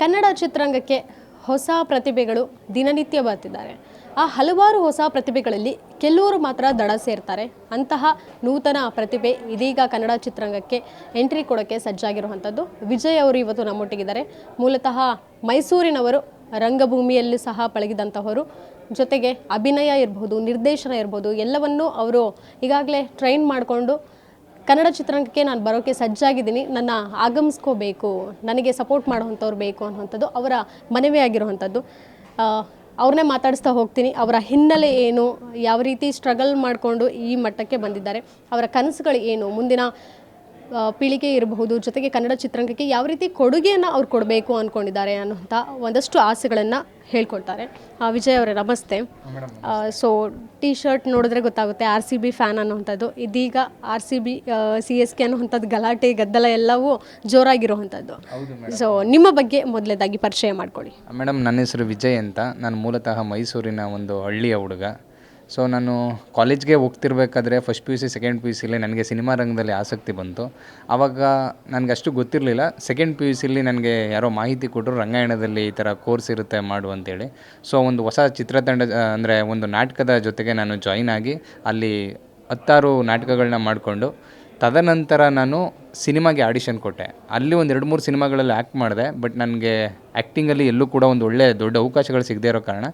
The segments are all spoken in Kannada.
ಕನ್ನಡ ಚಿತ್ರರಂಗಕ್ಕೆ ಹೊಸ ಪ್ರತಿಭೆಗಳು ದಿನನಿತ್ಯ ಬರ್ತಿದ್ದಾರೆ. ಆ ಹಲವಾರು ಹೊಸ ಪ್ರತಿಭೆಗಳಲ್ಲಿ ಕೆಲವರು ಮಾತ್ರ ದಡ ಸೇರ್ತಾರೆ. ಅಂತಹ ನೂತನ ಪ್ರತಿಭೆ ಇದೀಗ ಕನ್ನಡ ಚಿತ್ರರಂಗಕ್ಕೆ ಎಂಟ್ರಿ ಕೊಡೋಕ್ಕೆ ಸಜ್ಜಾಗಿರುವಂಥದ್ದು. ವಿಜಯ್ ಅವರು ಇವತ್ತು ನಮ್ಮೊಟ್ಟಿಗಿದ್ದಾರೆ. ಮೂಲತಃ ಮೈಸೂರಿನವರು ರಂಗಭೂಮಿಯಲ್ಲಿ ಸಹ ಪಳಗಿದಂತಹವರು. ಜೊತೆಗೆ ಅಭಿನಯ ಇರ್ಬೋದು, ನಿರ್ದೇಶನ ಇರ್ಬೋದು, ಎಲ್ಲವನ್ನೂ ಅವರು ಈಗಾಗಲೇ ಟ್ರೈನ್ ಮಾಡಿಕೊಂಡು ಕನ್ನಡ ಚಿತ್ರರಂಗಕ್ಕೆ ನಾನು ಬರೋಕ್ಕೆ ಸಜ್ಜಾಗಿದ್ದೀನಿ. ನನ್ನ ಆಗಮಿಸ್ಕೋಬೇಕು ನನಗೆ ಸಪೋರ್ಟ್ ಮಾಡುವಂಥವ್ರು ಬೇಕು ಅನ್ನುವಂಥದ್ದು ಅವರ ಮನವಿ ಆಗಿರುವಂಥದ್ದು. ಆ, ಅವ್ರನ್ನೇ ಮಾತಾಡಿಸ್ತಾ ಹೋಗ್ತೀನಿ. ಅವರ ಹಿನ್ನೆಲೆ ಏನು ಯಾವ ರೀತಿ ಸ್ಟ್ರಗಲ್ ಮಾಡಿಕೊಂಡು ಈ ಮಟ್ಟಕ್ಕೆ ಬಂದಿದ್ದಾರೆ ಅವರ ಕನಸುಗಳು ಏನು ಮುಂದಿನ ಪೀಳಿಗೆ ಇರಬಹುದು ಜೊತೆಗೆ ಕನ್ನಡ ಚಿತ್ರರಂಗಕ್ಕೆ ಯಾವ ರೀತಿ ಕೊಡುಗೆಯನ್ನು ಅವ್ರು ಕೊಡಬೇಕು ಅಂದ್ಕೊಂಡಿದ್ದಾರೆ ಅನ್ನುವಂಥ ಒಂದಷ್ಟು ಆಸೆಗಳನ್ನು ಹೇಳ್ಕೊಳ್ತಾರೆ ಆ, ವಿಜಯ್ ಅವರೇ ನಮಸ್ತೆ. ಸೊ ಟಿ ಶರ್ಟ್ ನೋಡಿದ್ರೆ ಗೊತ್ತಾಗುತ್ತೆ ಆರ್ ಸಿ ಬಿ ಫ್ಯಾನ್ ಅನ್ನುವಂಥದ್ದು. ಇದೀಗ R C B C S K ಅನ್ನುವಂಥದ್ದು ಗಲಾಟೆ ಗದ್ದಲ ಎಲ್ಲವೂ ಜೋರಾಗಿರುವಂಥದ್ದು. ಸೊ ನಿಮ್ಮ ಬಗ್ಗೆ ಮೊದಲೇದಾಗಿ ಪರಿಚಯ ಮಾಡ್ಕೊಳ್ಳಿ. ಮೇಡಮ್ ನನ್ನ ಹೆಸರು ವಿಜಯ್ ಅಂತ. ನಾನು ಮೂಲತಃ ಮೈಸೂರಿನ ಒಂದು ಹಳ್ಳಿಯ ಹುಡುಗ. ಸೊ ನಾನು ಕಾಲೇಜ್ಗೆ ಹೋಗ್ತಿರ್ಬೇಕಾದ್ರೆ first P U C second P U ಸಿಲಿ ನನಗೆ ಸಿನಿಮಾ ರಂಗದಲ್ಲಿ ಆಸಕ್ತಿ ಬಂತು. ಆವಾಗ ನನಗೆ ಅಷ್ಟು ಗೊತ್ತಿರಲಿಲ್ಲ. ಸೆಕೆಂಡ್ ಪಿ ಯು ಸಿಲಿ ನನಗೆ ಯಾರೋ ಮಾಹಿತಿ ಕೊಟ್ಟರು ರಂಗಾಯಣದಲ್ಲಿ ಈ ಥರ ಕೋರ್ಸ್ ಇರುತ್ತೆ ಮಾಡು ಅಂತೇಳಿ. ಸೊ ಒಂದು ಹೊಸ ಚಿತ್ರತಂಡ ಅಂದರೆ ಒಂದು ನಾಟಕದ ಜೊತೆಗೆ ನಾನು ಜಾಯಿನ್ ಆಗಿ ಅಲ್ಲಿ ಹತ್ತಾರು ನಾಟಕಗಳನ್ನ ಮಾಡಿಕೊಂಡು, ತದನಂತರ ನಾನು ಸಿನಿಮಾಗೆ ಆಡಿಷನ್ ಕೊಟ್ಟೆ. ಅಲ್ಲಿ ಒಂದು ಎರಡು ಮೂರು ಸಿನಿಮಾಗಳಲ್ಲಿ ಆ್ಯಕ್ಟ್ ಮಾಡಿದೆ ಬಟ್ ನನಗೆ ಆ್ಯಕ್ಟಿಂಗಲ್ಲಿ ಎಲ್ಲೂ ಕೂಡ ಒಂದು ಒಳ್ಳೆಯ ದೊಡ್ಡ ಅವಕಾಶಗಳು ಸಿಗದೇ ಇರೋ ಕಾರಣ.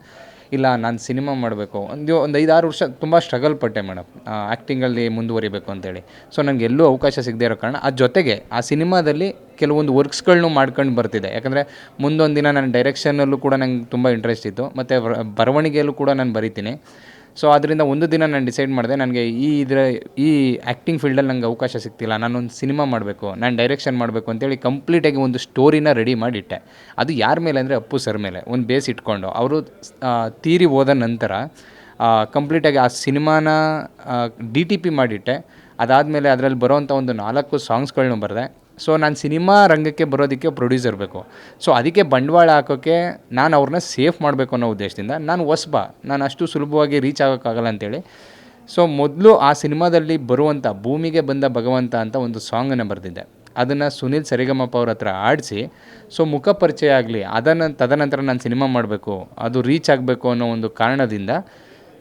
ಇಲ್ಲ, ನಾನು ಸಿನಿಮಾ ಮಾಡಬೇಕು. ಒಂದು ಒಂದು ಐದಾರು ವರ್ಷ ತುಂಬ ಸ್ಟ್ರಗಲ್ ಪಟ್ಟೆ ಮೇಡಮ್ ಆ್ಯಕ್ಟಿಂಗಲ್ಲಿ ಮುಂದುವರಿಬೇಕು ಅಂತೇಳಿ. ಸೊ ನನಗೆ ಎಲ್ಲೂ ಅವಕಾಶ ಸಿಗದೇ ಇರೋ ಕಾರಣ ಅದ್ರ ಜೊತೆಗೆ ಆ ಸಿನಿಮಾದಲ್ಲಿ ಕೆಲವೊಂದು ವರ್ಕ್ಸ್ಗಳನ್ನು ಮಾಡ್ಕೊಂಡು ಬರ್ತಿದೆ. ಯಾಕಂದರೆ ಮುಂದೊಂದು ದಿನ ನನ್ನ ಡೈರೆಕ್ಷನಲ್ಲೂ ಕೂಡ ನಂಗೆ ತುಂಬ ಇಂಟ್ರೆಸ್ಟ್ ಇತ್ತು. ಮತ್ತು ಬರವಣಿಗೆಯಲ್ಲೂ ಕೂಡ ನಾನು ಬರಿತೀನಿ. ಸೊ ಅದರಿಂದ ಒಂದು ದಿನ ನಾನು ಡಿಸೈಡ್ ಮಾಡಿದೆ, ನನಗೆ ಈ ಇದರ, ಈ ಆ್ಯಕ್ಟಿಂಗ್ ಫೀಲ್ಡಲ್ಲಿ ನನಗೆ ಅವಕಾಶ ಸಿಗ್ತಿಲ್ಲ. ನಾನೊಂದು ಸಿನಿಮಾ ಮಾಡಬೇಕು, ನಾನು ಡೈರೆಕ್ಷನ್ ಮಾಡಬೇಕು ಅಂತೇಳಿ ಕಂಪ್ಲೀಟಾಗಿ ಒಂದು ಸ್ಟೋರಿನ ರೆಡಿ ಮಾಡಿಟ್ಟೆ. ಅದು ಯಾರ ಮೇಲೆ ಅಂದರೆ ಅಪ್ಪು ಸರ್ ಮೇಲೆ, ಒಂದು ಬೇಸ್ ಇಟ್ಕೊಂಡು. ಅವರು ತೀರಿ ಹೋದ ನಂತರ ಕಂಪ್ಲೀಟಾಗಿ ಆ ಸಿನಿಮಾನ ಡಿ ಟಿ ಪಿ ಮಾಡಿಟ್ಟೆ. ಅದಾದಮೇಲೆ ಅದರಲ್ಲಿ ಬರೋವಂಥ ಒಂದು ನಾಲ್ಕು ಸಾಂಗ್ಸ್ಗಳನ್ನೂ ಬರೆದೆ. ಸೊ ನಾನು ಸಿನಿಮಾ ರಂಗಕ್ಕೆ ಬರೋದಕ್ಕೆ ಪ್ರೊಡ್ಯೂಸರ್ ಬೇಕು. ಸೊ ಅದಕ್ಕೆ ಬಂಡವಾಳ ಹಾಕೋಕ್ಕೆ ನಾನು ಅವ್ರನ್ನ ಸೇಫ್ ಮಾಡಬೇಕು ಅನ್ನೋ ಉದ್ದೇಶದಿಂದ ನಾನು ಹೊಸ್ಬ ನಾನು ಅಷ್ಟು ಸುಲಭವಾಗಿ ರೀಚ್ ಆಗೋಕ್ಕಾಗಲ್ಲ ಅಂತೇಳಿ. ಸೊ ಮೊದಲು ಆ ಸಿನಿಮಾದಲ್ಲಿ ಬರುವಂಥ ಭೂಮಿಗೆ ಬಂದ ಭಗವಂತ ಅಂತ ಒಂದು ಸಾಂಗನ್ನು ಬರೆದಿದ್ದೆ. ಅದನ್ನು ಸುನಿಲ್ ಸರಿಗಮಪ್ಪ ಅವ್ರ ಹತ್ರ ಆಡಿಸಿ ಸೊ ಮುಖ ಪರಿಚಯ ಆಗಲಿ ಅದನ್ನು ತದನಂತರ ನಾನು ಸಿನಿಮಾ ಮಾಡಬೇಕು, ಅದು ರೀಚ್ ಆಗಬೇಕು ಅನ್ನೋ ಒಂದು ಕಾರಣದಿಂದ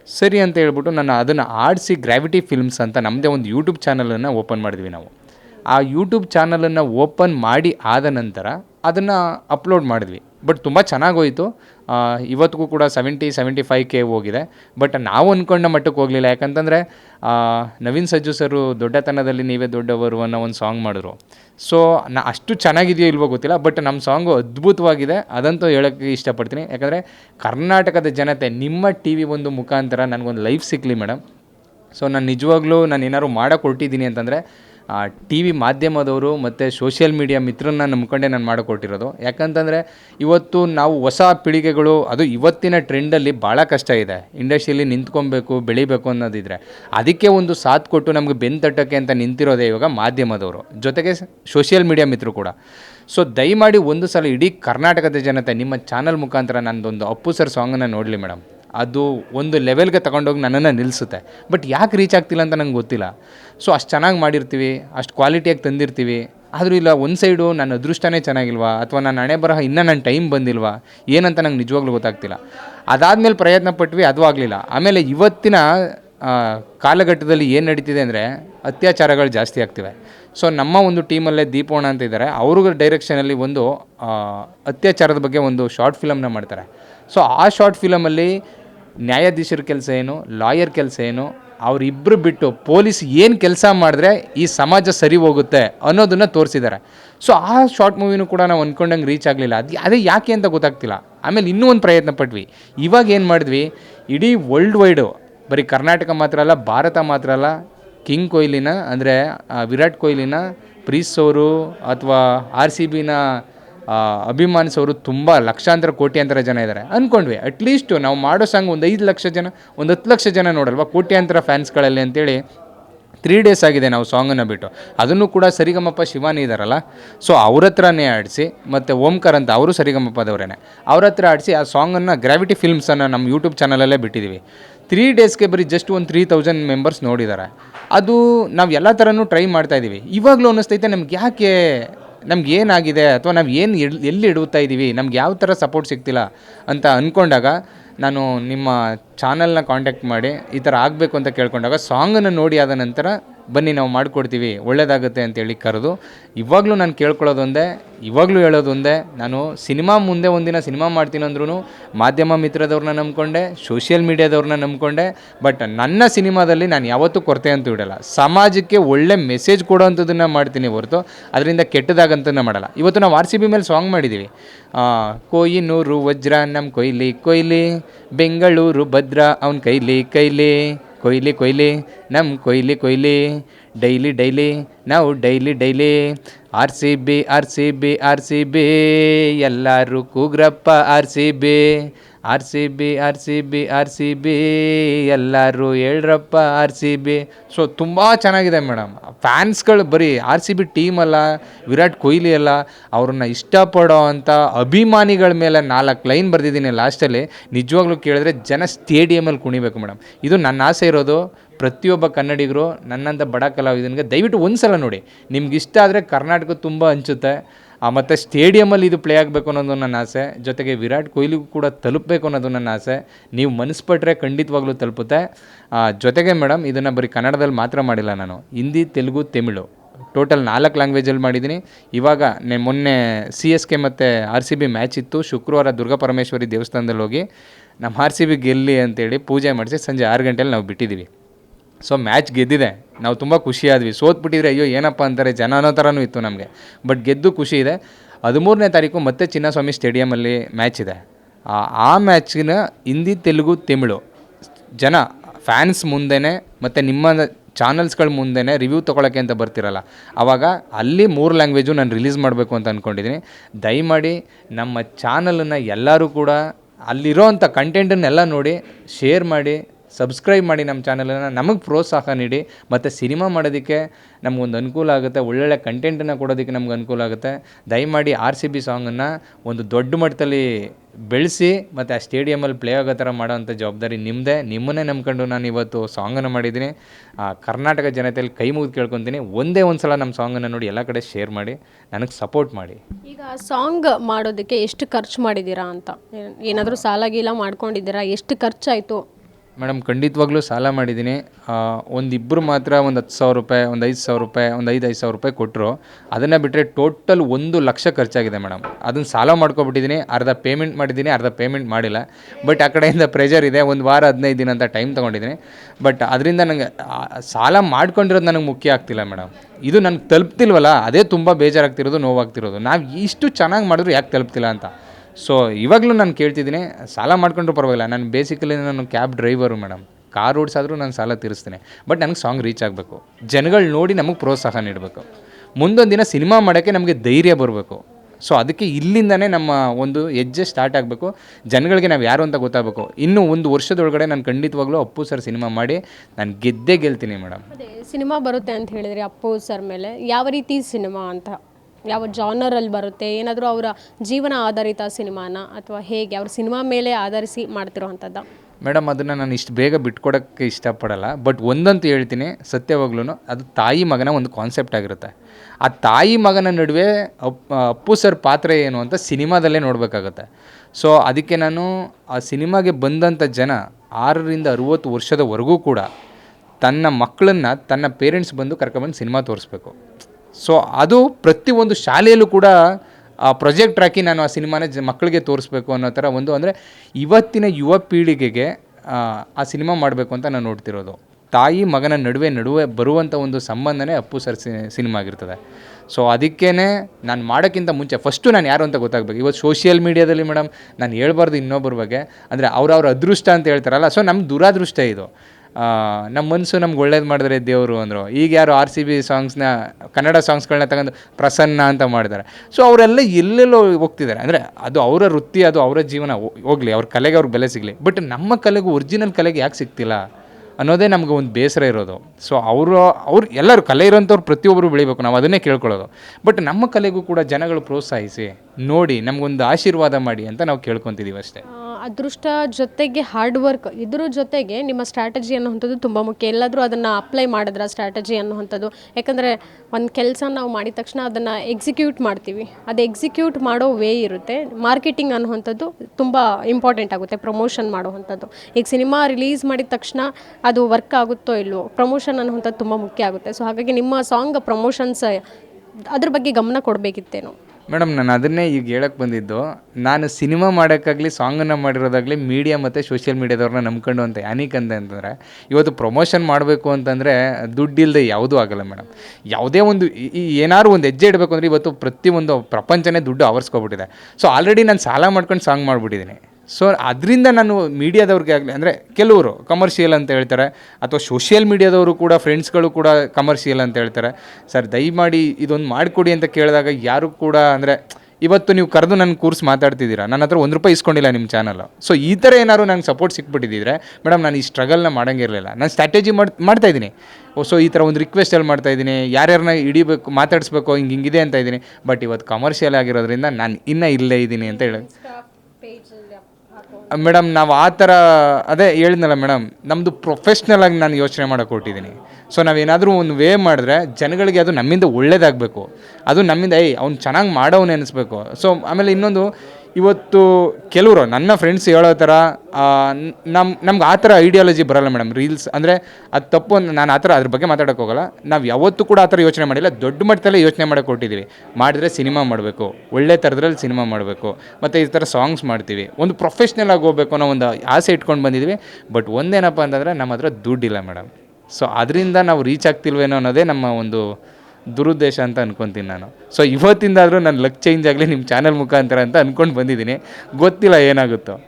ಸರಿ ಅಂತ ಹೇಳ್ಬಿಟ್ಟು ನಾನು ಅದನ್ನು ಆಡಿಸಿ ಗ್ರಾವಿಟಿ ಫಿಲ್ಮ್ಸ್ ಅಂತ ನಮ್ಮದೇ ಒಂದು ಯೂಟ್ಯೂಬ್ ಚಾನಲನ್ನು ಓಪನ್ ಮಾಡಿದ್ವಿ ನಾವು. ಆ ಯೂಟ್ಯೂಬ್ ಚಾನಲನ್ನು ಓಪನ್ ಮಾಡಿ ಆದ ನಂತರ ಅದನ್ನು ಅಪ್ಲೋಡ್ ಮಾಡಿದ್ವಿ. ಬಟ್ ತುಂಬ ಚೆನ್ನಾಗೋಯಿತು. ಇವತ್ತಿಗೂ ಕೂಡ ಸೆವೆಂಟಿ ಸೆವೆಂಟಿ ಫೈವ್ ಕೆ ಹೋಗಿದೆ. ಬಟ್ ನಾವು ಅಂದ್ಕೊಂಡ ಮಟ್ಟಕ್ಕೆ ಹೋಗಲಿಲ್ಲ. ಯಾಕಂತಂದರೆ ನವೀನ್ ಸಜ್ಜು ಸರು ದೊಡ್ಡತನದಲ್ಲಿ ನೀವೇ ದೊಡ್ಡವರು ಅನ್ನೋ ಒಂದು ಸಾಂಗ್ ಮಾಡಿದ್ರು. ಸೊ ನಾ, ಅಷ್ಟು ಚೆನ್ನಾಗಿದೆಯೋ ಇಲ್ವೋ ಗೊತ್ತಿಲ್ಲ. ಬಟ್ ನಮ್ಮ ಸಾಂಗು ಅದ್ಭುತವಾಗಿದೆ. ಅದಂತೂ ಹೇಳೋಕ್ಕೆ ಇಷ್ಟಪಡ್ತೀನಿ. ಯಾಕಂದರೆ, ಕರ್ನಾಟಕದ ಜನತೆ, ನಿಮ್ಮ ಟಿ ವಿ ಒಂದು ಮುಖಾಂತರ ನನಗೊಂದು ಲೈಫ್ ಸಿಕ್ಕಲಿ ಮೇಡಮ್ ಸೊ ನಾನು ನಿಜವಾಗ್ಲೂ ನಾನು ಏನಾದ್ರು ಮಾಡೋಕ್ಕೆ ಹೊರಟಿದ್ದೀನಿ ಅಂತಂದರೆ ಟಿ ವಿ ಮಾಧ್ಯಮದವರು ಮತ್ತು ಸೋಷಿಯಲ್ ಮೀಡಿಯಾ ಮಿತ್ರನ್ನ ನಂಬ್ಕೊಂಡೆ ನಾನು ಮಾಡಿಕೊಟ್ಟಿರೋದು. ಯಾಕಂತಂದರೆ ಇವತ್ತು ನಾವು ಹೊಸ ಪೀಳಿಗೆಗಳು, ಅದು ಇವತ್ತಿನ ಟ್ರೆಂಡಲ್ಲಿ ಭಾಳ ಕಷ್ಟ ಇದೆ. ಇಂಡಸ್ಟ್ರಿಯಲ್ಲಿ ನಿಂತ್ಕೊಬೇಕು, ಬೆಳಿಬೇಕು ಅನ್ನೋದಿದ್ರೆ. ಅದಕ್ಕೆ ಒಂದು ಸಾಥ್ ಕೊಟ್ಟು ನಮಗೆ ಬೆನ್ ತಟ್ಟೋಕ್ಕೆ ಅಂತ ನಿಂತಿರೋದೇ ಇವಾಗ ಮಾಧ್ಯಮದವರು. ಜೊತೆಗೆ ಸೋಷಿಯಲ್ ಮೀಡಿಯಾ ಮಿತ್ರರು ಕೂಡ. ಸೊ ದಯಮಾಡಿ ಒಂದು ಸಲ ಇಡೀ ಕರ್ನಾಟಕದ ಜನತೆ ನಿಮ್ಮ ಚಾನಲ್ ಮುಖಾಂತರ ನನ್ನದೊಂದು ಅಪ್ಪು ಸರ್ ಸಾಂಗನ್ನು ನೋಡಲಿ ಮೇಡಮ್ ಅದು ಒಂದು ಲೆವೆಲ್ಗೆ ತಗೊಂಡೋಗಿ ನನ್ನನ್ನು ನಿಲ್ಲಿಸುತ್ತೆ ಬಟ್ ಯಾಕೆ ರೀಚ್ ಆಗ್ತಿಲ್ಲ ಅಂತ ನಂಗೆ ಗೊತ್ತಿಲ್ಲ. ಸೊ ಅಷ್ಟು ಚೆನ್ನಾಗಿ ಮಾಡಿರ್ತೀವಿ, ಅಷ್ಟು ಕ್ವಾಲಿಟಿಯಾಗಿ ತಂದಿರ್ತೀವಿ. ಆದರೂ ಇಲ್ಲ, ಒಂದು ಸೈಡು ನನ್ನ ಅದೃಷ್ಟನೇ ಚೆನ್ನಾಗಿಲ್ವಾ? ಅಥವಾ ನನ್ನ ಹಣೆ ಬರಹ ಇನ್ನೂ ನನ್ನ ಟೈಮ್ ಬಂದಿಲ್ವಾ? ಏನಂತ ನಂಗೆ ನಿಜವಾಗ್ಲೂ ಗೊತ್ತಾಗ್ತಿಲ್ಲ. ಅದಾದಮೇಲೆ ಪ್ರಯತ್ನ ಪಟ್ವಿ, ಅದು ಆಗಲಿಲ್ಲ. ಆಮೇಲೆ ಇವತ್ತಿನ ಕಾಲಘಟ್ಟದಲ್ಲಿ ಏನು ನಡೀತಿದೆ ಅಂದರೆ ಅತ್ಯಾಚಾರಗಳು ಜಾಸ್ತಿ ಆಗ್ತಿವೆ. ಸೊ ನಮ್ಮ ಒಂದು ಟೀಮಲ್ಲೇ ದೀಪೋಣ ಅಂತ ಇದ್ದಾರೆ ಅವ್ರಿಗೂ ಡೈರೆಕ್ಷನಲ್ಲಿ ಒಂದು ಅತ್ಯಾಚಾರದ ಬಗ್ಗೆ ಒಂದು ಶಾರ್ಟ್ ಫಿಲಮ್ನ ಮಾಡ್ತಾರೆ. ಸೊ ಆ ಶಾರ್ಟ್ ಫಿಲಮಲ್ಲಿ ನ್ಯಾಯಾಧೀಶರ ಕೆಲಸ ಏನು, ಲಾಯರ್ ಕೆಲಸ ಏನು ಅವರಿಬ್ಬರು ಬಿಟ್ಟು ಪೊಲೀಸ್ ಏನು ಕೆಲಸ ಮಾಡಿದ್ರೆ ಈ ಸಮಾಜ ಸರಿ ಹೋಗುತ್ತೆ ಅನ್ನೋದನ್ನು ತೋರಿಸಿದ್ದಾರೆ. ಸೊ ಆ ಶಾರ್ಟ್ ಮೂವಿನೂ ಕೂಡ ನಾವು ಅಂದ್ಕೊಂಡಂಗೆ ರೀಚ್ ಆಗಲಿಲ್ಲ. ಅದು ಅದೇ ಯಾಕೆ ಅಂತ ಗೊತ್ತಾಗ್ತಿಲ್ಲ. ಆಮೇಲೆ ಇನ್ನೂ ಒಂದು ಪ್ರಯತ್ನ ಪಟ್ವಿ. ಇವಾಗ ಏನು ಮಾಡಿದ್ವಿ? ಇಡೀ ವರ್ಲ್ಡ್ ವೈಡು ಬರೀ ಕರ್ನಾಟಕ ಮಾತ್ರ ಅಲ್ಲ, ಭಾರತ ಮಾತ್ರ ಅಲ್ಲ, ಕಿಂಗ್ ಕೊಹ್ಲಿನ ಅಂದರೆ ವಿರಾಟ್ ಕೊಹ್ಲಿನ ಪ್ರೀಸ್ ಅವರು ಅಥವಾ ಆರ್ ಸಿ ಬಿನ ಅಭಿಮಾನಿಸೋರು ತುಂಬ ಲಕ್ಷಾಂತರ ಕೋಟ್ಯಾಂತರ ಜನ ಇದ್ದಾರೆ. ಅಂದ್ಕೊಂಡ್ವಿ ಅಟ್ಲೀಸ್ಟು ನಾವು ಮಾಡೋ ಸಾಂಗ್ ಒಂದು ಐದು ಲಕ್ಷ ಜನ, ಒಂದು ಹತ್ತು ಲಕ್ಷ ಜನ ನೋಡಲ್ವಾ ಕೋಟ್ಯಾಂತರ ಫ್ಯಾನ್ಸ್ಗಳಲ್ಲಿ ಅಂತೇಳಿ ತ್ರೀ ಡೇಸ್ ಆಗಿದೆ ನಾವು ಸಾಂಗನ್ನು ಬಿಟ್ಟು. ಅದನ್ನು ಕೂಡ ಸರಿಗಮಪ್ಪ ಶಿವಾನಿ ಇದ್ದಾರಲ್ಲ ಸೊ ಅವ್ರ ಹತ್ರನೇ ಆಡಿಸಿ, ಮತ್ತು ಓಂಕಾರ್ ಅಂತ ಅವರು ಸರಿಗಮಪ್ಪದವರೇನೆ ಅವ್ರ ಹತ್ರ ಆಡಿಸಿ ಆ ಸಾಂಗನ್ನು ಗ್ರಾವಿಟಿ ಫಿಲ್ಮ್ಸನ್ನು ನಮ್ಮ ಯೂಟ್ಯೂಬ್ ಚಾನಲಲ್ಲೇ ಬಿಟ್ಟಿದ್ದೀವಿ ತ್ರೀ ಡೇಸ್ಗೆ ಬರೀ ಜಸ್ಟ್ ಒಂದು ತ್ರೀ ತೌಸಂಡ್ ಮೆಂಬರ್ಸ್ ನೋಡಿದ್ದಾರೆ ಅದು ನಾವು ಎಲ್ಲ ಥರನೂ ಟ್ರೈ ಮಾಡ್ತಾ ಇದ್ದೀವಿ ಇವಾಗಲೂ ಅನ್ನಿಸ್ತೈತೆ ನಮ್ಗೆ ಯಾಕೆ ನಮ್ಗೆ ಏನಾಗಿದೆ ಅಥವಾ ನಾವು ಏನು ಎಲ್ಲಿ ಇಡುತ್ತಾ ಇದ್ದೀವಿ ನಮ್ಗೆ ಯಾವ ಥರ ಸಪೋರ್ಟ್ ಸಿಗ್ತಿಲ್ಲ ಅಂತ ಅಂದ್ಕೊಂಡಾಗ ನಾನು ನಿಮ್ಮ ಚಾನಲ್ನ ಕಾಂಟ್ಯಾಕ್ಟ್ ಮಾಡಿ ಈ ಥರ ಆಗಬೇಕು ಅಂತ ಕೇಳ್ಕೊಂಡಾಗ ಸಾಂಗನ್ನು ನೋಡಿ ಆದ ನಂತರ ಬನ್ನಿ ನಾವು ಮಾಡಿಕೊಡ್ತೀವಿ, ಒಳ್ಳೇದಾಗುತ್ತೆ ಅಂತೇಳಿ ಕರೆದು, ಇವಾಗಲೂ ನಾನು ಕೇಳ್ಕೊಳ್ಳೋದೊಂದೇ, ಇವಾಗಲೂ ಹೇಳೋದೊಂದೇ, ನಾನು ಸಿನಿಮಾ ಮುಂದೆ ಒಂದಿನ ಸಿನಿಮಾ ಮಾಡ್ತೀನಿ ಅಂದ್ರೂ ಮಾಧ್ಯಮ ಮಿತ್ರದವ್ರನ್ನ ನಂಬ್ಕೊಂಡೆ, ಸೋಷಿಯಲ್ ಮೀಡ್ಯಾದವ್ರನ್ನ ನಂಬ್ಕೊಂಡೆ, ಬಟ್ ನನ್ನ ಸಿನಿಮಾದಲ್ಲಿ ನಾನು ಯಾವತ್ತೂ ಕೊರತೆ ಅಂತೂ ಇಡಲ್ಲ. ಸಮಾಜಕ್ಕೆ ಒಳ್ಳೆ ಮೆಸೇಜ್ ಕೊಡೋವಂಥದ್ದನ್ನು ಮಾಡ್ತೀನಿ ಹೊರತು, ಅದರಿಂದ ಕೆಟ್ಟದಾಗಂತನ ಮಾಡಲ್ಲ. ಇವತ್ತು ನಾವು ಆರ್ ಸಿ ಬಿ ಮೇಲೆ ಸಾಂಗ್ ಮಾಡಿದ್ದೀವಿ ಕೊಯ್ನೂರು ವಜ್ರ ನಮ್ಮ ಕೊಯ್ಲಿ ಕೊಯ್ಲಿ, ಬೆಂಗಳೂರು ಭದ್ರ ಅವನ ಕೈಲಿ ಕೈಲಿ ಕೊಯ್ಲಿ ಕೊಯ್ಲಿ ನಮ್ಮ ಕೊಯ್ಲಿ ಕೊಯ್ಲಿ, ಡೈಲಿ ಡೈಲಿ, ನಾವು daily daily, R C B, R C B, R C B, ಎಲ್ಲರೂ ಕೂಗ್ರಪ್ಪ, R C B. R C B, R C B, R C B, ಎಲ್ಲರೂ ಹೇಳ್ರಪ್ಪ ಆರ್ ಸಿ ಬಿ. ಸೊ ತುಂಬ ಚೆನ್ನಾಗಿದೆ ಮೇಡಮ್. ಫ್ಯಾನ್ಸ್ಗಳು ಬರೀ ಆರ್ ಸಿ ಬಿ ಟೀಮ್ ಅಲ್ಲ, ವಿರಾಟ್ ಕೊಹ್ಲಿ ಅಲ್ಲ, ಅವ್ರನ್ನ ಇಷ್ಟಪಡೋ ಅಂಥ ಅಭಿಮಾನಿಗಳ ಮೇಲೆ ನಾಲ್ಕು ಲೈನ್ ಬರೆದಿದ್ದೀನಿ ಲಾಸ್ಟಲ್ಲಿ ನಿಜವಾಗ್ಲೂ ಕೇಳಿದ್ರೆ ಜನ ಸ್ಟೇಡಿಯಮಲ್ಲಿ ಕುಣಿಬೇಕು ಮೇಡಮ್. ಇದು ನನ್ನ ಆಸೆ ಇರೋದು. ಪ್ರತಿಯೊಬ್ಬ ಕನ್ನಡಿಗರು ನನ್ನಂಥ ಬಡ ಕಲಾವಿದನಿಗೆ ದಯವಿಟ್ಟು ಒಂದು ಸಲ ನೋಡಿ. ನಿಮ್ಗೆ ಇಷ್ಟ ಆದರೆ ಕರ್ನಾಟಕ ತುಂಬ ಹಂಚುತ್ತೆ. ಮತ್ತು ಸ್ಟೇಡಿಯಮಲ್ಲಿ ಇದು ಪ್ಲೇ ಆಗಬೇಕು ಅನ್ನೋದು ನನ್ನ ಆಸೆ. ಜೊತೆಗೆ ವಿರಾಟ್ ಕೊಹ್ಲಿಗೂ ಕೂಡ ತಲುಪಬೇಕು ಅನ್ನೋದು ನನ್ನ ಆಸೆ. ನೀವು ಮನಸ್ಪಟ್ಟರೆ ಖಂಡಿತವಾಗ್ಲೂ ತಲುಪುತ್ತೆ. ಜೊತೆಗೆ ಮೇಡಮ್ ಇದನ್ನು ಬರೀ ಕನ್ನಡದಲ್ಲಿ ಮಾತ್ರ ಮಾಡಿಲ್ಲ ನಾನು. ಹಿಂದಿ, ತೆಲುಗು, ತಮಿಳು. ಟೋಟಲ್ ನಾಲ್ಕು ಲ್ಯಾಂಗ್ವೇಜಲ್ಲಿ ಮಾಡಿದ್ದೀನಿ. ಇವಾಗ ನೆ, ಮೊನ್ನೆ ಸಿ ಎಸ್ ಕೆ ಮತ್ತು ಆರ್ ಸಿ ಬಿ ಮ್ಯಾಚ್ ಇತ್ತು. ಶುಕ್ರವಾರ ದುರ್ಗಾ ಪರಮೇಶ್ವರಿ ದೇವಸ್ಥಾನದಲ್ಲಿ ಹೋಗಿ ನಮ್ಮ ಆರ್ ಸಿ ಬಿ ಗೆಲ್ಲಿ ಅಂತೇಳಿ ಪೂಜೆ ಮಾಡಿಸಿ ಸಂಜೆ ಆರು ಗಂಟೆಯಲ್ಲಿ ನಾವು ಬಿಟ್ಟಿದ್ದೀವಿ. ಸೊ ಮ್ಯಾಚ್ ಗೆದ್ದಿದೆ. ನಾವು ತುಂಬ ಖುಷಿಯಾದ್ವಿ ಸೋತ್ಬಿಟ್ಟಿದ್ರೆ, ಅಯ್ಯೋ, ಏನಪ್ಪ ಅಂತಾರೆ? ಜನ ಅನ್ನೋ ಥರನೂ ಇತ್ತು ನಮಗೆ. ಬಟ್ ಗೆದ್ದು ಖುಷಿ ಇದೆ. ಹದಿಮೂರನೇ ತಾರೀಕು ಮತ್ತೆ ಚಿನ್ನಸ್ವಾಮಿ ಸ್ಟೇಡಿಯಮಲ್ಲಿ ಮ್ಯಾಚ್ ಇದೆ. ಆ- ಆ ಮ್ಯಾಚಿನ ಹಿಂದಿ, ತೆಲುಗು, ತಮಿಳು ಜನ ಫ್ಯಾನ್ಸ್ ಮುಂದೆನೇ ಮತ್ತು ನಿಮ್ಮ ಚಾನಲ್ಸ್ಗಳ ಮುಂದೆನೇ ರಿವ್ಯೂ ತೊಗೊಳಕ್ಕೆ ಅಂತ ಬರ್ತಿರಲ್ಲ. ಆವಾಗ ಅಲ್ಲಿ ಮೂರು ಲ್ಯಾಂಗ್ವೇಜು ನಾನು ರಿಲೀಸ್ ಮಾಡಬೇಕು ಅಂತ ಅಂದ್ಕೊಂಡಿದ್ದೀನಿ ದಯಮಾಡಿ ನಮ್ಮ ಚಾನಲನ್ನು ಎಲ್ಲರೂ ಕೂಡ ಅಲ್ಲಿರೋ ಅಂಥ ಕಂಟೆಂಟನ್ನೆಲ್ಲ ನೋಡಿ ಶೇರ್ ಮಾಡಿ ಸಬ್ಸ್ಕ್ರೈಬ್ ಮಾಡಿ ನಮ್ಮ ಚಾನಲನ್ನು ನಮಗೆ ಪ್ರೋತ್ಸಾಹ ನೀಡಿ. ಮತ್ತು ಸಿನಿಮಾ ಮಾಡೋದಕ್ಕೆ ನಮಗೊಂದು ಅನುಕೂಲ ಆಗುತ್ತೆ. ಒಳ್ಳೊಳ್ಳೆ ಕಂಟೆಂಟನ್ನು ಕೊಡೋದಕ್ಕೆ ನಮ್ಗೆ ಅನುಕೂಲ ಆಗುತ್ತೆ. ದಯಮಾಡಿ ಆರ್ ಸಿ ಬಿ ಸಾಂಗನ್ನು ಒಂದು ದೊಡ್ಡ ಮಟ್ಟದಲ್ಲಿ ಬೆಳೆಸಿ ಮತ್ತು ಆ ಸ್ಟೇಡಿಯಮಲ್ಲಿ ಪ್ಲೇ ಆಗೋ ಥರ ಮಾಡೋವಂಥ ಜವಾಬ್ದಾರಿ ನಿಮ್ಮದೇ ನಿಮ್ಮನ್ನೇ ನಂಬ್ಕೊಂಡು ನಾನು ಇವತ್ತು ಸಾಂಗನ್ನು ಮಾಡಿದ್ದೀನಿ. ಆ, ಕರ್ನಾಟಕ ಜನತೆಯಲ್ಲಿ ಕೈ ಮುಗಿದು ಕೇಳ್ಕೊತೀನಿ. ಒಂದೇ ಒಂದು ಸಲ ನಮ್ಮ ಸಾಂಗನ್ನು ನೋಡಿ ಎಲ್ಲ ಕಡೆ ಶೇರ್ ಮಾಡಿ. ನನಗೆ ಸಪೋರ್ಟ್ ಮಾಡಿ. ಈಗ ಸಾಂಗ್ ಮಾಡೋದಕ್ಕೆ ಎಷ್ಟು ಖರ್ಚು ಮಾಡಿದ್ದೀರಾ ಅಂತ? ಏನಾದರೂ ಸಾಲ ಗೀಲ ಮಾಡ್ಕೊಂಡಿದ್ದೀರಾ? ಎಷ್ಟು ಖರ್ಚಾಯಿತು? ಮೇಡಮ್, ಖಂಡಿತವಾಗ್ಲೂ ಸಾಲ ಮಾಡಿದ್ದೀನಿ. ಒಂದಿಬ್ಬರು ಮಾತ್ರ ಒಂದು ಹತ್ತು ಸಾವಿರ ರೂಪಾಯಿ, ಒಂದು ಐದು ಸಾವಿರ ರೂಪಾಯಿ, ಒಂದು ಐದು ಐದು ಸಾವಿರ ರೂಪಾಯಿ ಕೊಟ್ಟರು ಅದನ್ನು ಬಿಟ್ಟರೆ ಟೋಟಲ್ ಒಂದು ಲಕ್ಷ ಖರ್ಚಾಗಿದೆ ಮೇಡಮ್. ಅದನ್ನು ಸಾಲ ಮಾಡ್ಕೊಬಿಟ್ಟಿದ್ದೀನಿ. ಅರ್ಧ ಪೇಮೆಂಟ್ ಮಾಡಿದ್ದೀನಿ, ಅರ್ಧ ಪೇಮೆಂಟ್ ಮಾಡಿಲ್ಲ. ಬಟ್ ಆ ಕಡೆಯಿಂದ ಪ್ರೆಷರ್ ಇದೆ. ಒಂದು ವಾರ, ಹದಿನೈದು ದಿನ ಅಂತ ಟೈಮ್ ತೊಗೊಂಡಿದ್ದೀನಿ. ಬಟ್ ಅದರಿಂದ ನನಗೆ ಸಾಲ ಮಾಡ್ಕೊಂಡಿರೋದು ನನಗೆ ಮುಖ್ಯ ಆಗ್ತಿಲ್ಲ ಮೇಡಮ್. ಇದು ನನಗೆ ತಲುಪ್ತಿಲ್ವಲ್ಲ, ಅದೇ ತುಂಬ ಬೇಜಾರಾಗ್ತಿರೋದು, ನೋವಾಗ್ತಿರೋದು. ನಾವು ಇಷ್ಟು ಚೆನ್ನಾಗಿ ಮಾಡಿದ್ರು ಯಾಕೆ ತಲುಪ್ತಿಲ್ಲ ಅಂತ. ಸೊ ಇವಾಗಲೂ ನಾನು ಕೇಳ್ತಿದ್ದೀನಿ, ಸಾಲ ಮಾಡ್ಕೊಂಡ್ರೂ ಪರವಾಗಿಲ್ಲ. ನಾನು ಬೇಸಿಕಲಿ ನಾನು ಕ್ಯಾಬ್ ಡ್ರೈವರು ಮೇಡಮ್ ಕಾರ್ ಓಡಿಸಾದರೂ ನಾನು ಸಾಲ ತೀರಿಸ್ತೀನಿ. ಬಟ್ ನನಗೆ ಸಾಂಗ್ ರೀಚ್ ಆಗಬೇಕು. ಜನಗಳು ನೋಡಿ ನಮಗೆ ಪ್ರೋತ್ಸಾಹ ನೀಡಬೇಕು. ಮುಂದೊಂದು ದಿನ ಸಿನಿಮಾ ಮಾಡೋಕ್ಕೆ ನಮಗೆ ಧೈರ್ಯ ಬರಬೇಕು. ಸೊ ಅದಕ್ಕೆ ಇಲ್ಲಿಂದನೇ ನಮ್ಮ ಒಂದು ಹೆಜ್ಜೆ ಸ್ಟಾರ್ಟ್ ಆಗಬೇಕು. ಜನಗಳಿಗೆ ನಾವು ಯಾರು ಅಂತ ಗೊತ್ತಾಗಬೇಕು. ಇನ್ನು ಒಂದು ವರ್ಷದೊಳಗಡೆ ನಾನು ಖಂಡಿತವಾಗ್ಲೂ ಅಪ್ಪು ಸರ್ ಸಿನಿಮಾ ಮಾಡಿ ನಾನು ಗೆದ್ದೇ ಗೆಲ್ತೀನಿ ಮೇಡಮ್ ಸಿನಿಮಾ ಬರುತ್ತೆ ಅಂತ ಹೇಳಿದ್ರಿ ಅಪ್ಪು ಸರ್ ಮೇಲೆ. ಯಾವ ರೀತಿ ಸಿನಿಮಾ ಅಂತ? ಯಾವ ಜಾನರಲ್ಲಿ ಬರುತ್ತೆ, ಏನಾದರೂ ಅವರ ಜೀವನ ಆಧಾರಿತ ಸಿನಿಮಾನ ಅಥವಾ ಹೇಗೆ ಅವ್ರ ಸಿನಿಮಾ ಮೇಲೆ ಆಧರಿಸಿ ಮಾಡ್ತಿರೋ ಅಂಥದ್ದು ಮೇಡಮ್, ಅದನ್ನು ನಾನು ಇಷ್ಟು ಬೇಗ ಬಿಟ್ಕೊಡೋಕ್ಕೆ ಇಷ್ಟಪಡಲ್ಲ, ಬಟ್ ಒಂದಂತೂ ಹೇಳ್ತೀನಿ ಸತ್ಯವಾಗ್ಲೂ ಅದು ತಾಯಿ ಮಗನ ಒಂದು ಕಾನ್ಸೆಪ್ಟ್ ಆಗಿರುತ್ತೆ. ಆ ತಾಯಿ ಮಗನ ನಡುವೆ ಅಪ್ ಅಪ್ಪು ಸರ್ ಪಾತ್ರ ಏನು ಅಂತ ಸಿನಿಮಾದಲ್ಲೇ ನೋಡಬೇಕಾಗತ್ತೆ. ಸೊ, ಅದಕ್ಕೆ ನಾನು ಆ ಸಿನಿಮಾಗೆ ಬಂದಂಥ ಜನ ಆರರಿಂದ ಅರುವತ್ತು ವರ್ಷದವರೆಗೂ ಕೂಡ ತನ್ನ ಮಕ್ಕಳನ್ನು ತನ್ನ ಪೇರೆಂಟ್ಸ್ ಬಂದು ಕರ್ಕೊಂಬಂದು ಸಿನಿಮಾ ತೋರಿಸ್ಬೇಕು. ಸೊ ಅದು ಪ್ರತಿಯೊಂದು ಶಾಲೆಯಲ್ಲೂ ಕೂಡ ಆ ಪ್ರೊಜೆಕ್ಟ್ ಹಾಕಿ ನಾನು ಆ ಸಿನಿಮಾನ ಜ ಮಕ್ಕಳಿಗೆ ತೋರಿಸ್ಬೇಕು ಅನ್ನೋ ಥರ ಒಂದು ಅಂದರೆ ಇವತ್ತಿನ ಯುವ ಪೀಳಿಗೆಗೆ ಆ, ಸಿನಿಮಾ ಮಾಡಬೇಕು ಅಂತ ನಾನು ನೋಡ್ತಿರೋದು. ತಾಯಿ ಮಗನ ನಡುವೆ ನಡುವೆ ಬರುವಂಥ ಒಂದು ಸಂಬಂಧನೇ ಅಪ್ಪು ಸರ್ ಸಿನಿಮಾ ಆಗಿರ್ತದೆ. ಸೊ ಅದಕ್ಕೇ ನಾನು ಮಾಡೋಕ್ಕಿಂತ ಮುಂಚೆ ಫಸ್ಟು ನಾನು ಯಾರು ಅಂತ ಗೊತ್ತಾಗಬೇಕು. ಇವತ್ತು ಸೋಷಿಯಲ್ ಮೀಡಿಯಾದಲ್ಲಿ ಮೇಡಮ್ ನಾನು ಹೇಳ್ಬಾರ್ದು ಇನ್ನೊಬ್ಬರ ಬಗ್ಗೆ. ಅಂದರೆ ಅವ್ರವ್ರ ಅದೃಷ್ಟ ಅಂತ ಹೇಳ್ತಾರಲ್ಲ. ಸೊ ನಮ್ಮ ದುರಾದೃಷ್ಟ ಇದು. ನಮ್ಮ ಮನಸ್ಸು ನಮ್ಗೆ ಒಳ್ಳೇದು ಮಾಡಿದ್ರೆ ದೇವರು ಅಂದರು. ಈಗ ಯಾರು ಆರ್ ಸಿ ಬಿ ಸಾಂಗ್ಸ್ನ ಕನ್ನಡ ಸಾಂಗ್ಸ್ಗಳನ್ನ ತಗೊಂಡು ಪ್ರಸನ್ನ ಅಂತ ಮಾಡಿದ್ದಾರೆ. ಸೊ ಅವರೆಲ್ಲ ಎಲ್ಲೆಲ್ಲೋ ಹೋಗ್ತಿದ್ದಾರೆ. ಅಂದರೆ ಅದು ಅವರ ವೃತ್ತಿ, ಅದು ಅವರ ಜೀವನ ಹೋಗಲಿ, ಅವ್ರ ಕಲೆಗೆ ಅವ್ರಿಗೆ ಬೆಲೆ ಸಿಗಲಿ. ಬಟ್ ನಮ್ಮ ಕಲೆಗೂ ಒರಿಜಿನಲ್ ಕಲೆಗೆ ಯಾಕೆ ಸಿಗ್ತಿಲ್ಲ? ಅನ್ನೋದೇ ನಮ್ಗೆ ಒಂದು ಬೇಸರ ಇರೋದು. ಸೊ ಅವರು, ಅವ್ರು, ಎಲ್ಲರೂ ಕಲೆ ಇರೋಂಥವ್ರು ಪ್ರತಿಯೊಬ್ಬರು ಬೆಳಿಬೇಕು. ನಾವು ಅದನ್ನೇ ಕೇಳ್ಕೊಳ್ಳೋದು. ಬಟ್ ನಮ್ಮ ಕಲೆಗೂ ಕೂಡ ಜನಗಳು ಪ್ರೋತ್ಸಾಹಿಸಿ, ನೋಡಿ, ನಮಗೊಂದು ಆಶೀರ್ವಾದ ಮಾಡಿ ಅಂತ ನಾವು ಕೇಳ್ಕೊತಿದ್ದೀವಿ ಅಷ್ಟೇ. ಅದೃಷ್ಟ ಜೊತೆಗೆ ಹಾರ್ಡ್ ವರ್ಕ್ ಇದ್ರ ಜೊತೆಗೆ ನಿಮ್ಮ ಸ್ಟ್ರಾಟಜಿ ಅನ್ನುವಂಥದ್ದು ತುಂಬ ಮುಖ್ಯ. ಎಲ್ಲಾದರೂ ಅದನ್ನು ಅಪ್ಲೈ ಮಾಡಿದ್ರೆ ಸ್ಟ್ರಾಟಜಿ ಅನ್ನುವಂಥದ್ದು. ಯಾಕಂದರೆ ಒಂದು ಕೆಲಸ ನಾವು ಮಾಡಿದ ತಕ್ಷಣ ಅದನ್ನು ಎಕ್ಸಿಕ್ಯೂಟ್ ಮಾಡ್ತೀವಿ. ಅದು ಎಕ್ಸಿಕ್ಯೂಟ್ ಮಾಡೋ ವೇ ಇರುತ್ತೆ. ಮಾರ್ಕೆಟಿಂಗ್ ಅನ್ನುವಂಥದ್ದು ತುಂಬ ಇಂಪಾರ್ಟೆಂಟ್ ಆಗುತ್ತೆ ಪ್ರಮೋಷನ್ ಮಾಡುವಂಥದ್ದು. ಈಗ ಸಿನಿಮಾ ರಿಲೀಸ್ ಮಾಡಿದ ತಕ್ಷಣ ಅದು ವರ್ಕ್ ಆಗುತ್ತೋ ಇಲ್ವೋ ಪ್ರಮೋಷನ್ ಅನ್ನುವಂಥದ್ದು ತುಂಬ ಮುಖ್ಯ ಆಗುತ್ತೆ. ಸೊ ಹಾಗಾಗಿ ನಿಮ್ಮ ಸಾಂಗ್ ಪ್ರಮೋಷನ್ಸ್ ಅದ್ರ ಬಗ್ಗೆ ಗಮನ ಕೊಡಬೇಕಿತ್ತೇನೋ. ಮೇಡಮ್, ನಾನು ಅದನ್ನೇ ಈಗ ಹೇಳಕ್ಕೆ ಬಂದಿದ್ದು, ನಾನು ಸಿನಿಮಾ ಮಾಡೋಕ್ಕಾಗಲಿ, ಸಾಂಗನ್ನು ಮಾಡಿರೋದಾಗಲಿ ಮೀಡಿಯಾ ಮತ್ತು ಸೋಷಿಯಲ್ ಮೀಡಿಯಾದವ್ರನ್ನ ನಂಬ್ಕೊಂಡು ಅಂತ ಯಾನಿಕ್ ಅಂತ ಅಂತಂದರೆ, ಇವತ್ತು ಪ್ರಮೋಷನ್ ಮಾಡಬೇಕು ಅಂತಂದರೆ ದುಡ್ಡಿಲ್ಲದೆ ಯಾವುದೂ ಆಗಲ್ಲ ಮೇಡಮ್. ಯಾವುದೇ ಒಂದು ಈ ಏನಾದ್ರು ಒಂದು ಹೆಜ್ಜೆ ಇಡಬೇಕು ಅಂದರೆ ಇವತ್ತು ಪ್ರತಿಯೊಂದು ಪ್ರಪಂಚನೇ ದುಡ್ಡು ಆವರಿಸ್ಕೊಬಿಟ್ಟಿದೆ. ಸೊ ಆಲ್ರೆಡಿ ನಾನು ಸಾಲ ಮಾಡ್ಕೊಂಡು ಸಾಂಗ್ ಮಾಡಿಬಿಟ್ಟಿದ್ದೀನಿ. ಸೊ ಅದರಿಂದ ನಾನು ಮೀಡಿಯಾದವ್ರಿಗೆ ಆಗಲಿ, ಅಂದರೆ ಕೆಲವರು ಕಮರ್ಷಿಯಲ್ ಅಂತ ಹೇಳ್ತಾರೆ, ಅಥವಾ ಸೋಷಿಯಲ್ ಮೀಡಿಯಾದವರು ಕೂಡ ಫ್ರೆಂಡ್ಸ್ಗಳು ಕೂಡ ಕಮರ್ಷಿಯಲ್ ಅಂತ ಹೇಳ್ತಾರೆ. ಸರ್ ದಯಮಾಡಿ ಇದೊಂದು ಮಾಡಿಕೊಡಿ ಅಂತ ಕೇಳಿದಾಗ ಯಾರು ಕೂಡ, ಅಂದರೆ ಇವತ್ತು ನೀವು ಕರೆದು ನನ್ನ ಕೂರ್ಸ್ ಮಾತಾಡ್ತಿದ್ದೀರಾ? ನನ್ನ ಹತ್ರ ಒಂದು ರೂಪಾಯಿ ಇಸ್ಕೊಂಡಿಲ್ಲ ನಿಮ್ಮ ಚಾನಲ್ ಸೊ ಈ ಥರ ಏನಾದ್ರು ನಂಗೆ ಸಪೋರ್ಟ್ ಸಿಕ್ಬಿಟ್ಟಿದ್ದಿದ್ರೆ ಮೇಡಮ್ ನಾನು ಈ ಸ್ಟ್ರಗಲ್ನ ಮಾಡೋಂಗಿರಲಿಲ್ಲ. ನಾನು ಸ್ಟ್ರಾಟಜಿ ಮಾಡಿ, ಮಾಡ್ತಾ ಇದ್ದೀನಿ. ಸೊ ಈ ಥರ ಒಂದು ರಿಕ್ವೆಸ್ಟಲ್ಲಿ ಮಾಡ್ತಾ ಇದ್ದೀನಿ. ಯಾರ್ಯಾರನ್ನ ಹಿಡಿಬೇಕು, ಮಾತಾಡಿಸ್ಬೇಕು, ಹಿಂಗೆ ಹಿಂಗಿದೆ ಅಂತ ಇದ್ದೀನಿ. ಬಟ್ ಇವತ್ತು ಕಮರ್ಷಿಯಲ್ ಆಗಿರೋದ್ರಿಂದ ನಾನು ಇನ್ನೂ ಇಲ್ಲೇ ಇದ್ದೀನಿ ಅಂತ ಹೇಳಿ. ಮೇಡಮ್, ನಾವು ಆ ಥರ, ಅದೇ ಹೇಳಿದ್ನಲ್ಲ ಮೇಡಮ್ ನಮ್ಮದು ಪ್ರೊಫೆಷ್ನಲ್ ಆಗಿ ನಾನು ಯೋಚನೆ ಮಾಡೋಕೆ ಹೊಟ್ಟಿದ್ದೀನಿ ಸೊ ನಾವೇನಾದರೂ ಒಂದು ವೇ ಮಾಡಿದ್ರೆ ಜನಗಳಿಗೆ ಅದು ನಮ್ಮಿಂದ ಒಳ್ಳೇದಾಗಬೇಕು. ಅದು ನಮ್ಮಿಂದ, ಏಯ್, ಅವ್ನು ಚೆನ್ನಾಗಿ ಮಾಡೋನು ಅನಿಸ್ಬೇಕು. ಸೊ ಆಮೇಲೆ ಇನ್ನೊಂದು ಇವತ್ತು ಕೆಲವರು, ನನ್ನ ಫ್ರೆಂಡ್ಸ್ ಹೇಳೋ ಥರ ನಮ್ಮ ನಮ್ಗೆ ಆ ಥರ ಐಡಿಯಾಲಜಿ ಬರಲ್ಲ ಮೇಡಮ್ ರೀಲ್ಸ್ ಅಂದರೆ ಅದು ತಪ್ಪು ಅಂತ ನಾನು ಆ ಥರ ಅದ್ರ ಬಗ್ಗೆ ಮಾತಾಡೋಕೆ ಹೋಗಲ್ಲ. ನಾವು ಯಾವತ್ತೂ ಕೂಡ ಆ ಥರ ಯೋಚನೆ ಮಾಡಿಲ್ಲ. ದೊಡ್ಡ ಮಟ್ಟದಲ್ಲೇ ಯೋಚನೆ ಮಾಡೋಕೆ ಕೊಟ್ಟಿದ್ದೀವಿ ಮಾಡಿದ್ರೆ ಸಿನಿಮಾ ಮಾಡಬೇಕು. ಒಳ್ಳೆ ಥರದ್ರಲ್ಲಿ ಸಿನಿಮಾ ಮಾಡಬೇಕು. ಮತ್ತು ಈ ಥರ ಸಾಂಗ್ಸ್ ಮಾಡ್ತೀವಿ. ಒಂದು ಪ್ರೊಫೆಷ್ನಲ್ ಆಗಿ ಅನ್ನೋ ಒಂದು ಆಸೆ ಇಟ್ಕೊಂಡು ಬಂದಿದ್ದೀವಿ ಬಟ್ ಒಂದೇನಪ್ಪ ಅಂತಂದರೆ ನಮ್ಮ ಹತ್ರ ದುಡ್ಡಿಲ್ಲ ಮೇಡಮ್ ಸೊ ಅದರಿಂದ ನಾವು ರೀಚ್ ಆಗ್ತಿಲ್ವೇನೋ ಅನ್ನೋದೇ ನಮ್ಮ ಒಂದು ದುರುದ್ದೇಶ ಅಂತ ಅನ್ಕೊತೀನಿ ನಾನು. ಸೊ ಇವತ್ತಿಂದಾದರೂ ನನ್ನ ಲಕ್ ಚೇಂಜ್ ಆಗಲಿ ನಿಮ್ಮ ಚಾನಲ್ ಮುಖಾಂತರ ಅಂತ ಅಂದ್ಕೊಂಡು ಬಂದಿದ್ದೀನಿ. ಗೊತ್ತಿಲ್ಲ ಏನಾಗುತ್ತೋ.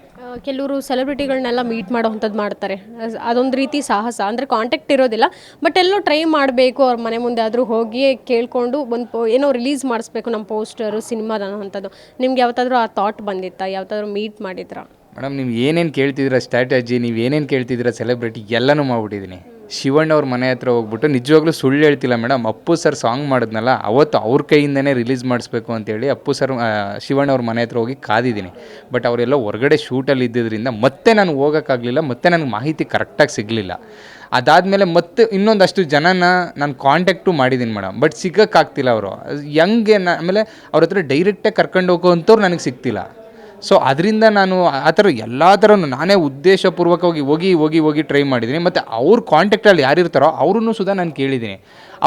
ಕೆಲವರು ಸೆಲೆಬ್ರಿಟಿಗಳನ್ನೆಲ್ಲ ಮೀಟ್ ಮಾಡೋವಂಥದ್ದು ಮಾಡ್ತಾರೆ. ಅಸ್- ಅದೊಂದು ರೀತಿ ಸಾಹಸ. ಅಂದರೆ ಕಾಂಟ್ಯಾಕ್ಟ್ ಇರೋದಿಲ್ಲ. ಬಟ್ ಎಲ್ಲೋ ಟ್ರೈ ಮಾಡಬೇಕು. ಅವ್ರ ಮನೆ ಮುಂದೆ ಆದರೂ ಹೋಗಿ ಕೇಳಿಕೊಂಡು ಒಂದು ಪೋ ಏನೋ ರಿಲೀಸ್ ಮಾಡಿಸ್ಬೇಕು ನಮ್ಮ ಪೋಸ್ಟರು ಸಿನಿಮಾದ ಅನ್ನೋವಂಥದ್ದು ನಿಮ್ಗೆ ಯಾವತ್ತಾದ್ರೂ ಆ ಥಾಟ್ ಬಂದಿತ್ತಾ? ಯಾವತ್ತಾದ್ರೂ ಮೀಟ್ ಮಾಡಿದ್ರಾ? ಮೇಡಮ್ ನೀವು ಏನೇನು ಕೇಳ್ತಿದ್ದೀರ ಸ್ಟ್ರಾಟಜಿ ನೀವು ಏನೇನು ಕೇಳ್ತಿದ್ದೀರ ಸೆಲೆಬ್ರಿಟಿ ಎಲ್ಲನೂ ಮಾಡ್ಬಿಟ್ಟಿದ್ದೀನಿ ಶಿವಣ್ಣ ಅವ್ರ ಮನೆ ಹತ್ರ ಹೋಗ್ಬಿಟ್ಟು, ನಿಜವಾಗ್ಲೂ ಸುಳ್ಳು ಹೇಳ್ತಿಲ್ಲ ಮೇಡಮ್, ಅಪ್ಪು ಸರ್ ಸಾಂಗ್ ಮಾಡಿದ್ನಲ್ಲ, ಅವತ್ತು ಅವ್ರ ಕೈಯಿಂದನೇ ರಿಲೀಸ್ ಮಾಡಿಸ್ಬೇಕು ಅಂತೇಳಿ ಅಪ್ಪು ಸರ್ ಶಿವಣ್ಣ ಅವ್ರ ಮನೆ ಹತ್ರ ಹೋಗಿ ಕಾದಿದ್ದೀನಿ. ಬಟ್ ಅವರೆಲ್ಲ ಹೊರಗಡೆ ಶೂಟಲ್ಲಿ ಇದ್ದಿದ್ದರಿಂದ ಮತ್ತೆ ನಾನು ಹೋಗೋಕ್ಕಾಗಲಿಲ್ಲ, ಮತ್ತೆ ನನಗೆ ಮಾಹಿತಿ ಕರೆಕ್ಟಾಗಿ ಸಿಗಲಿಲ್ಲ. ಅದಾದಮೇಲೆ ಮತ್ತೆ ಇನ್ನೊಂದಷ್ಟು ಜನನ ನಾನು ಕಾಂಟ್ಯಾಕ್ಟು ಮಾಡಿದ್ದೀನಿ ಮೇಡಮ್ ಬಟ್ ಸಿಗೋಕ್ಕಾಗ್ತಿಲ್ಲ ಅವರು. ಹೆಂಗೆ ಆಮೇಲೆ ಅವ್ರ ಹತ್ರ ಡೈರೆಕ್ಟಾಗಿ ಕರ್ಕೊಂಡು ಹೋಗೋವಂಥವ್ರು ನನಗೆ ಸಿಗ್ತಿಲ್ಲ. ಸೊ ಅದರಿಂದ ನಾನು ಆ ಥರ ಎಲ್ಲ ಥರನೂ ನಾನೇ ಉದ್ದೇಶಪೂರ್ವಕವಾಗಿ ಹೋಗಿ ಹೋಗಿ ಹೋಗಿ ಟ್ರೈ ಮಾಡಿದ್ದೀನಿ. ಮತ್ತು ಅವ್ರ ಕಾಂಟ್ಯಾಕ್ಟಲ್ಲಿ ಯಾರಿರ್ತಾರೋ ಅವ್ರನ್ನೂ ಸುಧಾ ನಾನು ಕೇಳಿದ್ದೀನಿ.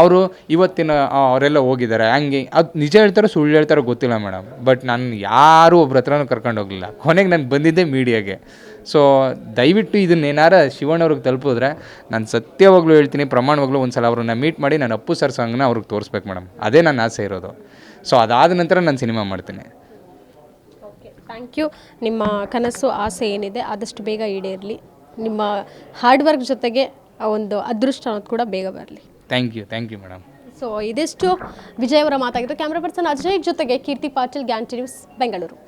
ಅವರು ಇವತ್ತಿನ ಅವರೆಲ್ಲ ಹೋಗಿದ್ದಾರೆ, ಹಂಗೆ. ಅದು ನಿಜ ಹೇಳ್ತಾರೋ ಸುಳ್ಳು ಹೇಳ್ತಾರೋ ಗೊತ್ತಿಲ್ಲ ಮೇಡಮ್. ಬಟ್ ನಾನು ಯಾರೂ ಒಬ್ರ ಹತ್ರನೂ ಕರ್ಕೊಂಡು ಹೋಗಲಿಲ್ಲ. ಕೊನೆಗೆ ನಾನು ಬಂದಿದ್ದೆ ಮೀಡಿಯಾಗೆ ಸೊ ದಯವಿಟ್ಟು ಇದನ್ನೇನಾರ ಶಿವಣ್ಣವ್ರಿಗೆ ತಲುಪಿದ್ರೆ ನಾನು ಸತ್ಯವಾಗ್ಲೂ ಹೇಳ್ತೀನಿ, ಪ್ರಮಾಣವಾಗ್ಲೂ ಒಂದು ಸಲ ಅವ್ರನ್ನ ಮೀಟ್ ಮಾಡಿ ನಾನು ಅಪ್ಪು ಸರ್ ಸಾಂಗ್ನ ಅವ್ರಿಗೆ ತೋರಿಸ್ಬೇಕು ಮೇಡಮ್. ಅದೇ ನನ್ನ ಆಸೆ ಇರೋದು. ಸೊ ಅದಾದ ನಂತರ ನಾನು ಸಿನಿಮಾ ಮಾಡ್ತೀನಿ. ಥ್ಯಾಂಕ್ ಯು ನಿಮ್ಮ ಕನಸು ಆಸೆ ಏನಿದೆ ಆದಷ್ಟು ಬೇಗ ಈಡೇರಲಿ. ನಿಮ್ಮ ಹಾರ್ಡ್ ವರ್ಕ್ ಜೊತೆಗೆ ಆ ಒಂದು ಅದೃಷ್ಟ ಅನ್ನೋದು ಕೂಡ ಬೇಗ ಬರಲಿ. Thank you thank you madam so ಇದಿಷ್ಟು ವಿಜಯ್ ಅವರ ಮಾತಾಗಿದ್ದು. ಕ್ಯಾಮ್ರಾ ಪರ್ಸನ್ ಅಜಯ್ ಜೊತೆಗೆ ಕೀರ್ತಿ ಪಾಟೀಲ್ ಗ್ಯಾಂಟಿ ನ್ಯೂಸ್ ಬೆಂಗಳೂರು